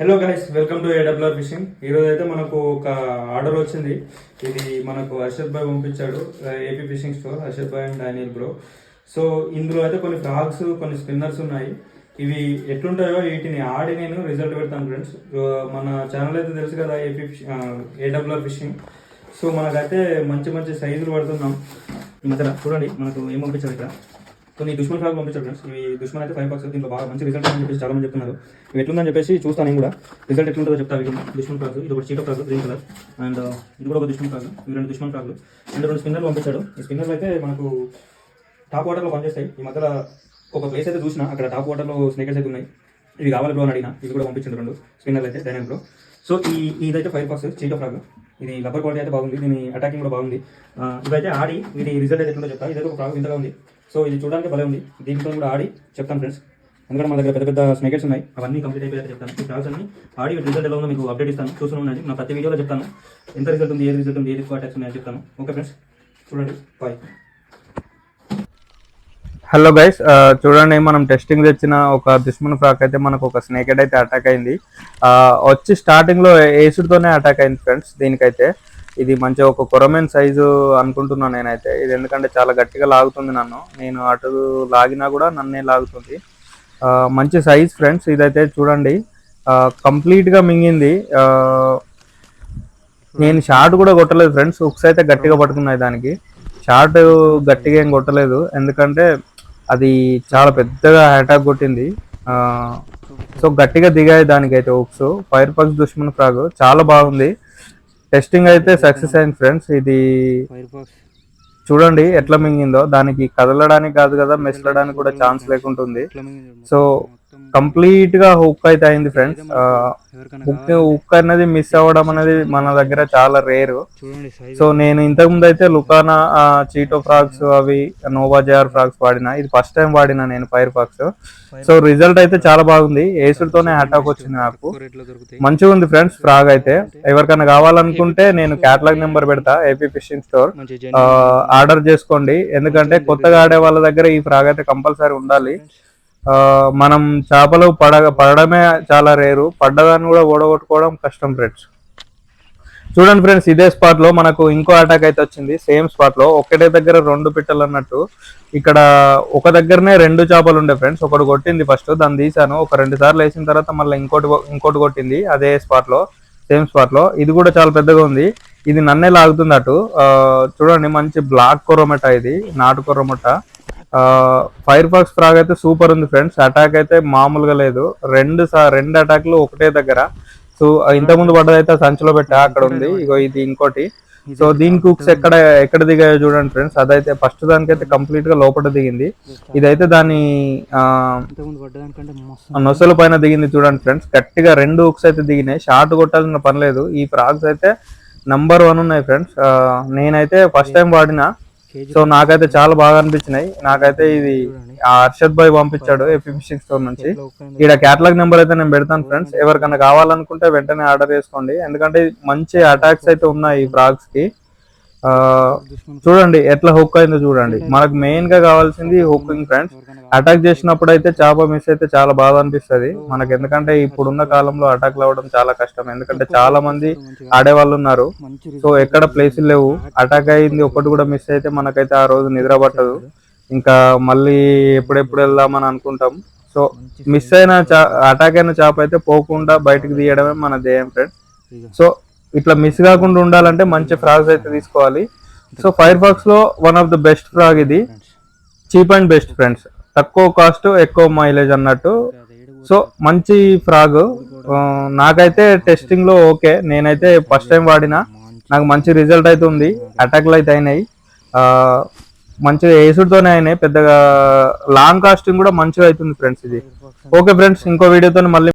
Hello guys welcome to AWR fishing ఈరోజు అయితే మనకు ఒక ఆర్డర్ వచ్చింది. ఇది మనకు హర్షద్ భాయ్ పంపించాడు AP fishing store Harshad bhai and Daniel bro so ఇందులో అయితే కొన్ని ఫ్రాగ్స్ కొన్ని స్పిన్నర్స్ ఉన్నాయి. ఇవి ఎట్లుంటాయో వీటిని ఆడి నేను రిజల్ట్ పెడతాను ఫ్రెండ్స్ మన ఛానల్ అయితే తెలుసు కదా ఏపీ ఏడబ్ల్యూఆర్ ఫిషింగ్ సో మనకైతే మంచి మంచి సైజులు పడుతున్నాం. మధ్యన చూడండి మనకు ఏం పంపించారు ఇక్కడ? కొన్ని దుష్మన్ ఫ్లాగ్ పంపించారు ఫ్రెండ్స్ ఇవి దుష్మన్ అయితే ఫైవ్ బాక్స్ దీంట్లో బాగా మంచి రిజల్ట్ అని చెప్పేసి చాలా మంది చెప్తున్నారు. ఇవి ఎట్లుందని చెప్పేసి చూస్తాను నేను కూడా. రిజల్ట్ ఎట్లుంటుందో చెప్తా ఇవి దుష్మన్ ఫ్లాగ్ ఇది ఒక చీట ఫ్లాగ్ గ్రీన్ కలర్ అండ్ ఇది కూడా ఒక దుష్మన్ ఫ్లాగ్. ఇవి రెండు దుష్మన్ ఫ్లాగ్లు. అండ్ రెండు స్పిన్నర్లు పంపించాడు. ఈ స్పిన్నర్లు అయితే మనకు టాప్ వాటర్లో పనిచేస్తాయి. ఈ మధ్యలో ఒక ప్లేస్ అయితే చూసిన అక్కడ టాప్ వాటర్లో స్నేకర్స్ అయితే ఉన్నాయి. ఇవి కావాలి బ్రో అని అడిగిన. ఇవి కూడా పంపించండి రెండు స్పిన్నర్లు అయితే డైనామిక్ బ్రో సో ఈ ఇదైతే ఫైర్ బాక్స్ చీట ఫ్రాగ్ ఇది లబ్బర్ క్వాలిటీ అయితే బాగుంది. దీని అటాకింగ్ కూడా బాగుంది. ఇదైతే ఇవైతే ఆడి వీటి రిజల్ట్ అయితే ఎట్లుందో చెప్తా. ఇదైతే ఒక ఫ్రాగ్ ఇంతగా ఉంది. సో ఇది చూడడానికి భలే ఉంది. దీంట్లో కూడా ఆడి చెప్తాను ఫ్రెండ్స్ ఎందుకంటే మా దగ్గర పెద్ద పెద్ద స్నేకెట్స్ ఉన్నాయి. అవన్నీ కంప్లీట్ అయిపోయాక చెప్తాను. ఈ ఫ్రాగ్స్ అన్ని ఆడి రిజల్ట్ ఎలా ఉందో మీకు అప్డేట్ ఇస్తాను. చూస్తూ ఉండండి. నా ప్రతి వీడియోలో చెప్తాను. ఎంత రిజల్ట్ ఉంది ఏది రిజల్ట్ ఉంది ఏది ఎక్కువ అటాక్స్ ఉన్నాయని చెప్తాను. ఓకే ఫ్రెండ్స్ చూడండి. బాయ్ హలో గైస్ చూడండి మనం టెస్టింగ్ తెచ్చిన ఒక దుష్మన్ ఫ్రాక్ అయితే మనకు ఒక స్నేకెడ్ అయితే అటాక్ అయింది. వచ్చి స్టార్టింగ్లో లో అటాక్ అయింది ఫ్రెండ్స్ దీనికైతే. ఇది మంచి ఒక కొరమెన్ సైజు అనుకుంటున్నాను నేనైతే. ఇది ఎందుకంటే చాలా గట్టిగా లాగుతుంది నన్ను. నేను అటు లాగినా కూడా నన్నే లాగుతుంది. మంచి సైజ్ ఫ్రెండ్స్ ఇదైతే చూడండి. కంప్లీట్గా మింగింది. నేను షార్ట్ కూడా కొట్టలేదు ఫ్రెండ్స్. హుక్స్ అయితే గట్టిగా పట్టుకున్నాయి దానికి. షార్ట్ గట్టిగా ఏం కొట్టలేదు. ఎందుకంటే అది చాలా పెద్దగా అటాక్ కొట్టింది. సో గట్టిగా దిగాయి దానికైతే hooks. Fire Fox Dushman frog. చాలా బాగుంది. టెస్టింగ్ అయితే సక్సెస్ అయింది ఫ్రెండ్స్ ఇది చూడండి ఎట్లా మింగిందో. దానికి కదలడానికి కాదు కదా మెసలడానికి కూడా ఛాన్స్ లేకుంటుంది. సో కంప్లీట్గా హుక్ అయితే అయింది ఫ్రెండ్స్ హుక్ హుక్ అనేది మిస్ అవ్వడం అనేది మన దగ్గర చాలా రేరు. సో నేను ఇంతకు ముందు అయితే లుకానా చీటో ఫ్రాక్స్ అవి నోవా జేఆర్ ఫ్రాక్స్ వాడిన. ఇది ఫస్ట్ టైం వాడిన నేను ఫైర్ ఫాక్స్. సో రిజల్ట్ అయితే చాలా బాగుంది. ఏసుడుతోనే అటాక్ వచ్చింది నాకు. మంచిగా ఉంది ఫ్రెండ్స్ ఫ్రాగ్ అయితే. ఎవరికైనా కావాలనుకుంటే నేను క్యాటలాగ్ నెంబర్ పెడతా ఏపీ ఫిషింగ్ స్టోర్. ఆర్డర్ చేసుకోండి. ఎందుకంటే కొత్తగా ఆడే వాళ్ళ దగ్గర ఈ ఫ్రాగ్ అయితే కంపల్సరీ ఉండాలి. మనం చేపలు పడ పడడమే చాలా రేరు. పడ్డదాన్ని కూడా ఓడగొట్టుకోవడం కష్టం ఫ్రెండ్స్. చూడండి ఫ్రెండ్స్ ఇదే స్పాట్లో మనకు ఇంకో అటాక్ అయితే వచ్చింది. సేమ్ స్పాట్లో ఒకటే దగ్గర రెండు పిట్టలు అన్నట్టు. ఇక్కడ ఒక దగ్గరనే రెండు చేపలు ఉండే ఫ్రెండ్స్. ఒకటి కొట్టింది ఫస్ట్ దాన్ని తీసాను ఒక రెండు సార్లు వేసిన తర్వాత మళ్ళీ ఇంకోటి ఇంకోటి కొట్టింది. అదే స్పాట్లో సేమ్ స్పాట్లో. ఇది కూడా చాలా పెద్దగా ఉంది. ఇది నన్నే లాగుతుంది అటు. చూడండి మంచి బ్లాక్ కొరమట ఇది. నాటు కొరమట ఫైర్ ఫాక్స్ ఫ్రాగ్ అయితే సూపర్ ఉంది ఫ్రెండ్స్ అటాక్ అయితే మామూలుగా లేదు. రెండు రెండు అటాక్లు ఒకటే దగ్గర. సో ఇంత ముందు పడ్డదైతే సంచిలో పెట్టా అక్కడ ఉంది. ఇగో ఇది ఇంకోటి. సో దీని కుక్స్ ఎక్కడ ఎక్కడ దిగాయో చూడండి ఫ్రెండ్స్ అదైతే ఫస్ట్ దానికైతే కంప్లీట్గా లోపల దిగింది. ఇదైతే దాని ఇంతకుముందు నొసలు పైన దిగింది చూడండి ఫ్రెండ్స్ గట్టిగా రెండు హుక్స్ అయితే దిగినాయి. షార్ట్ కొట్టాల్సిన పని లేదు. ఈ ఫ్రాగ్స్ అయితే నంబర్ వన్ ఉన్నాయి ఫ్రెండ్స్ నేనైతే ఫస్ట్ టైం వాడిన. సో నాకైతే చాలా బాగా అనిపించినాయి. నాకైతే ఇది ఆ హర్షద్ భాయ్ పంపించాడు ఏపీ ఫిషింగ్ స్టోర్ నుంచి. ఇక్కడ క్యాటలాగ్ నెంబర్ అయితే నేను పెడతాను ఫ్రెండ్స్ ఎవరికైనా కావాలనుకుంటే వెంటనే ఆర్డర్ చేసుకోండి. ఎందుకంటే మంచి అటాక్స్ అయితే ఉన్నాయి ఈ ఫ్రాగ్స్కి. చూడండి ఎట్లా హుక్ అయిందో చూడండి. మనకు మెయిన్గా కావాల్సింది హుకింగ్ ఫ్రెండ్స్ అటాక్ చేసినప్పుడు అయితే చేప మిస్ అయితే చాలా బాధ అనిపిస్తది. మనకి ఎందుకంటే ఇప్పుడున్న కాలంలో అటాక్ అవ్వడం చాలా కష్టం. ఎందుకంటే చాలా మంది ఆడేవాళ్ళు ఉన్నారు. సో ఎక్కడ ప్లేసులు లేవు. అటాక్ అయింది ఒకటి కూడా మిస్ అయితే మనకైతే ఆ రోజు నిద్ర పట్టదు. ఇంకా మళ్ళీ ఎప్పుడెప్పుడు వెళ్దామని అనుకుంటాం. సో మిస్ అయిన అటాక్ అయిన చేప అయితే పోకుండా బయటకు తీయడమే మన ధ్యేయం ఫ్రెండ్స్ సో ఇట్లా మిస్ కాకుండా ఉండాలంటే మంచి ఫ్రాగ్స్ అయితే తీసుకోవాలి. So fire ఫాక్స్లో one of the best frog ఇది. చీప్ అండ్ బెస్ట్ ఫ్రెండ్స్ తక్కువ కాస్ట్ ఎక్కువ మైలేజ్ అన్నట్టు. సో మంచి ఫ్రాగ్. నాకైతే టెస్టింగ్లో ఓకే. నేనైతే ఫస్ట్ టైం వాడినా. నాకు మంచి రిజల్ట్ అయితే ఉంది. అటాక్లు అయితే అయినాయి. ఆ, మంచిగా ఏసుడుతోనే అయినాయి. పెద్దగా లాంగ్ కాస్టింగ్ కూడా మంచిగా అవుతుంది ఫ్రెండ్స్ ఇది. ఓకే ఫ్రెండ్స్ ఇంకో వీడియోతో మళ్ళీ